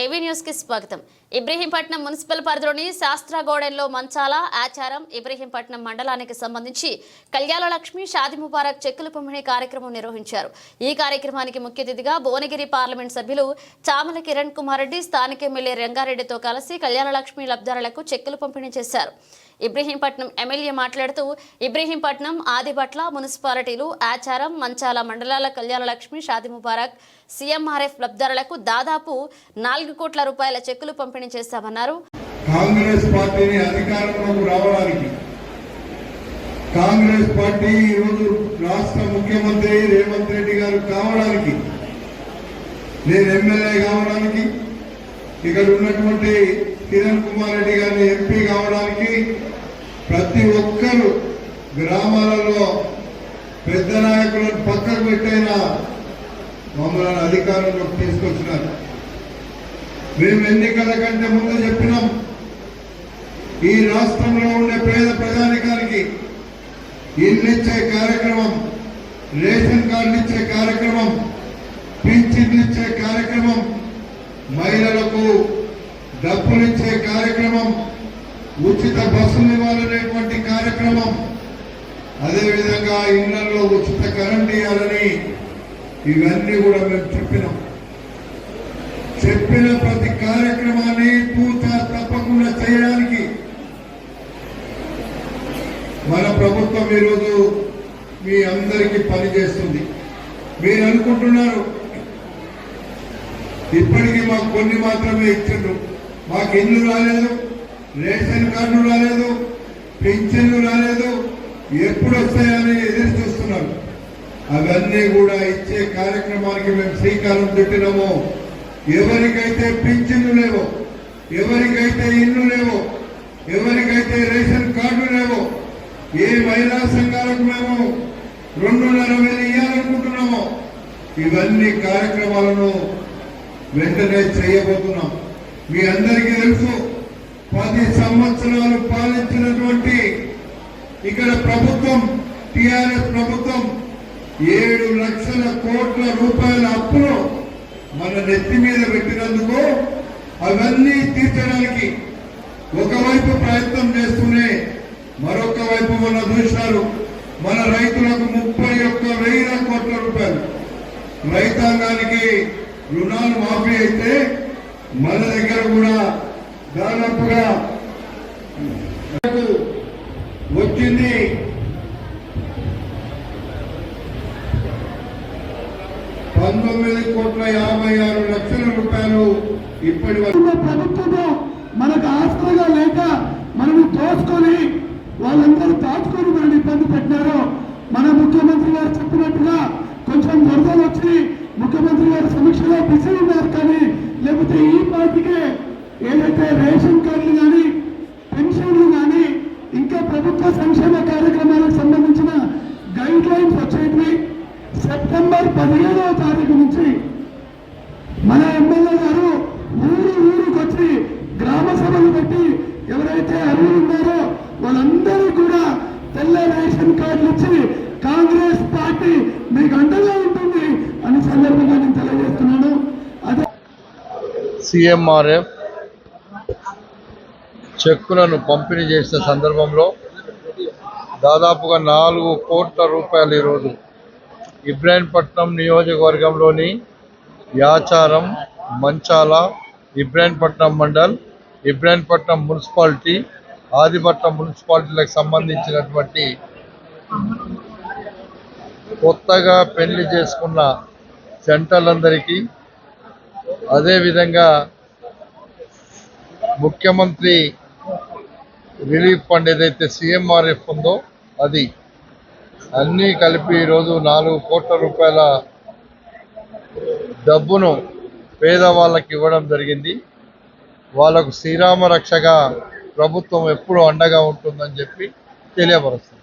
ఏవీ న్యూస్కి స్వాగతం. ఇబ్రహీంపట్నం మున్సిపల్ పరిధిలోని శాస్త్రగౌడెన్లో మంచాల ఆచారం ఇబ్రహీంపట్నం మండలానికి సంబంధించి కళ్యాణ లక్ష్మి షాది ముబారక్ చెక్కుల పంపిణీ కార్యక్రమం నిర్వహించారు. ఈ కార్యక్రమానికి ముఖ్య అతిథిగా భువనగిరి పార్లమెంట్ సభ్యులు చామల కిరణ్ కుమార్ రెడ్డి స్థానిక ఎమ్మెల్యే రంగారెడ్డితో కలిసి కళ్యాణ లక్ష్మి లబ్ధారులకు చెక్కులు పంపిణీ చేశారు. ఇబ్రహీంపట్నం ఎమ్మెల్యే మాట్లాడుతూ ఇబ్రహీంపట్నం ఆదిపట్ల మున్సిపాలిటీలు ఆచారం మంచాల మండలాల Kalyana Lakshmi Shadi Mubarak C M R F లబ్ధారులకు దాదాపు నాలుగు కోట్ల రూపాయల చెక్కులు పంపిణీ చేస్తామన్నారు. కాంగ్రెస్ పార్టీని అధికారంలోకి రావడానికి కాంగ్రెస్ పార్టీ ఈరోజు రాష్ట్ర ముఖ్యమంత్రి రేవంత్ రెడ్డి గారు కావడానికి నేను ఎమ్మెల్యే కావడానికి ఇక్కడ ఉన్నటువంటి కిరణ్ కుమార్ రెడ్డి గారిని ఎంపీ కావడానికి ప్రతి ఒక్కరు గ్రామాలలో పెద్ద నాయకులను పక్కకు పెట్టైనా మమ్మల్ని అధికారంలోకి తీసుకొచ్చినారు. మేము ఎన్నికల కంటే ముందు చెప్పినాం. ఈ రాష్ట్రంలో ఉండే పేద ప్రజానికానికి ఇల్లు ఇచ్చే కార్యక్రమం రేషన్ కార్డు ఇచ్చే కార్యక్రమం పింఛన్లు ఇచ్చే కార్యక్రమం మహిళలకు డబ్బులు ఇచ్చే కార్యక్రమం ఉచిత బస్సులు ఇవ్వాలనేటువంటి కార్యక్రమం. అదేవిధంగా ఇళ్ళలో ఉచిత కరెంట్ ఇవ్వాలని ఇవన్నీ కూడా మేము చెప్పినాం. చెప్పిన ప్రతి కార్యక్రమాన్ని పూత తప్పకుండా చేయడానికి మన ప్రభుత్వం ఈరోజు మీ అందరికీ పనిచేస్తుంది. మీరు అనుకుంటున్నారు ఇప్పటికీ మాకు కొన్ని మాత్రమే ఇచ్చిండ్రు. మాకు ఇల్లు రాలేదు? రేషన్ కార్డు రాలేదు పింఛన్లు రాలేదు ఎప్పుడు వస్తాయని ఎదురు చూస్తున్నారు. అవన్నీ కూడా ఇచ్చే కార్యక్రమానికి మేము శ్రీకారం చుట్టినాము. ఎవరికైతే పింఛన్లు లేవో ఎవరికైతే ఇల్లు లేవో ఎవరికైతే రేషన్ కార్డు లేవో ఏ మహిళా సంఘాలకు మేము రెండున్నర వేలు ఇవ్వాలనుకుంటున్నామో ఇవన్నీ కార్యక్రమాలను వెంటనే చేయబోతున్నాం. మీ అందరికీ తెలుసు పది సంవత్సరాలు పాలించినటువంటి ఇక్కడ ప్రభుత్వం టిఆర్ఎస్ ప్రభుత్వం ఏడు లక్షల కోట్ల రూపాయల అప్పులు మన నెత్తి మీద పెట్టినందుకు అవన్నీ తీర్చడానికి ఒకవైపు ప్రయత్నం చేస్తూనే మరొక వైపు మన చూశారు మన రైతులకు ముప్పై ఒక్క వెయ్యి కోట్ల రూపాయలు. రైతాంగానికి రుణాలు మాఫీ అయితే మన దగ్గర కూడా దాదాపుగా వచ్చింది. పంతొమ్మిది కోట్ల యాభై ఆరు లక్షల రూపాయలు ఇప్పటి వరకు ప్రభుత్వంలో మనకు ఆస్తులుగా లేక మనము తోసుకొని వాళ్ళందరూ దాచుకొని మనల్ని ఇబ్బంది పెట్టినారు మన ముఖ్యమంత్రి గారు చెప్పినట్టుగా కొంచెం వరదలు వచ్చి ముఖ్యమంత్రి గారు సమీక్షలో బిజీ ఉన్నారు కానీ లేకపోతే ఈ పార్టీకే ఏదైతే రేషన్ కార్డులు కానీ పెన్షన్లు కానీ ఇంకా ప్రభుత్వ సంక్షేమ కార్యక్రమాలకు సంబంధించిన గైడ్ లైన్స్ వచ్చేటివి సెప్టెంబర్ పదిహేడవ తారీఖు నుంచి మన ఎమ్మెల్యే గారు ఊరు ఊరికి వచ్చి గ్రామ సభలు పెట్టి ఎవరైతే అర్హులు ఉన్నారో వాళ్ళందరూ కూడా తెల్ల రేషన్ కార్డులు ఇచ్చి కాంగ్రెస్ పార్టీ మీకు అండగా సిఎంఆర్ఎఫ్ చెక్కులను పంపిణీ చేసిన సందర్భంలో దాదాపుగా నాలుగు కోట్ల రూపాయలు ఈరోజు ఇబ్రాహీంపట్నం నియోజకవర్గంలోని యాచారం మంచాల ఇబ్రాహీంపట్నం మండల్ ఇబ్రాహీంపట్నం మున్సిపాలిటీ ఆదిపట్నం మున్సిపాలిటీలకు సంబంధించినటువంటి కొత్తగా పెళ్ళి చేసుకున్న జంటలందరికీ అదేవిధంగా ముఖ్యమంత్రి రిలీఫ్ ఫండ్ ఏదైతే సిఎంఆర్ఎఫ్ ఉందో అది అన్నీ కలిపి ఈరోజు నాలుగు కోట్ల రూపాయల డబ్బును పేదవాళ్ళకి ఇవ్వడం జరిగింది. వాళ్ళకు శ్రీరామ రక్షగా ప్రభుత్వం ఎప్పుడు అండగా ఉంటుందని చెప్పి తెలియపరుస్తుంది.